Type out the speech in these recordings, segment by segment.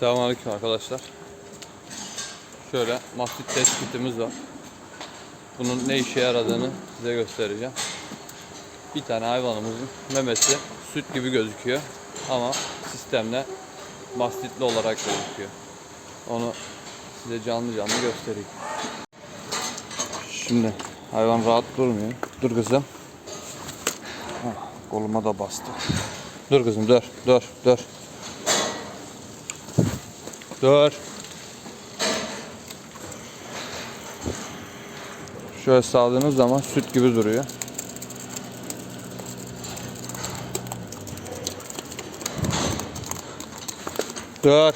Selamünaleyküm arkadaşlar. Şöyle mastit test kitimiz var. Bunun ne işe yaradığını size göstereceğim. Bir tane hayvanımızın memesi süt gibi gözüküyor ama sistemle mastitli olarak gözüküyor. Onu size canlı canlı göstereyim. Şimdi hayvan rahat durmuyor. Dur kızım. Koluma da bastı. Dur kızım dur dur dur. Dur. Şöyle sağdığınız zaman süt gibi duruyor. Dur.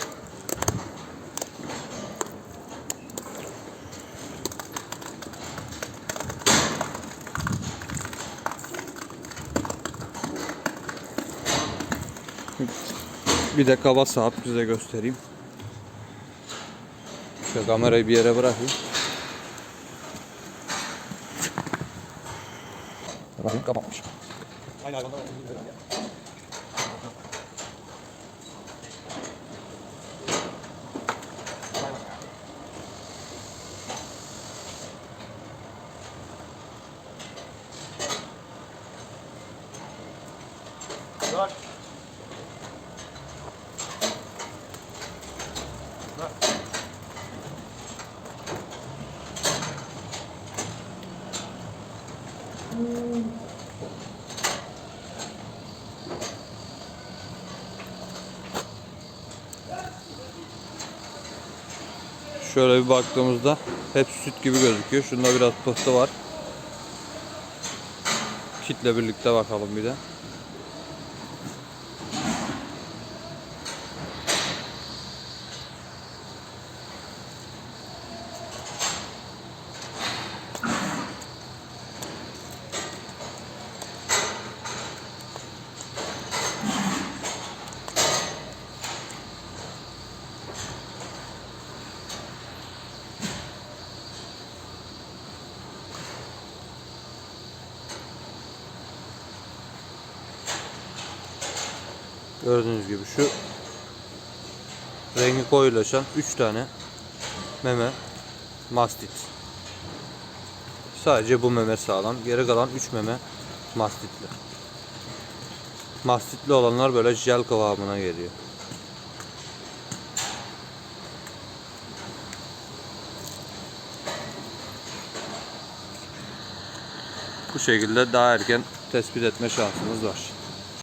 Bir de kaba saat size göstereyim. Şöyle kamerayı bir yere bırakayım. Bakayım kapatmış. Aynı hayvanlar var. Şöyle bir baktığımızda hep süt gibi gözüküyor. Şunda biraz pıhtı var. Kitle birlikte bakalım bir de. Gördüğünüz gibi şu rengi koyulaşan 3 tane meme mastit. Sadece bu meme sağlam. Geri kalan 3 meme mastitli. Mastitli olanlar böyle jel kıvamına geliyor. Bu şekilde daha erken tespit etme şansımız var.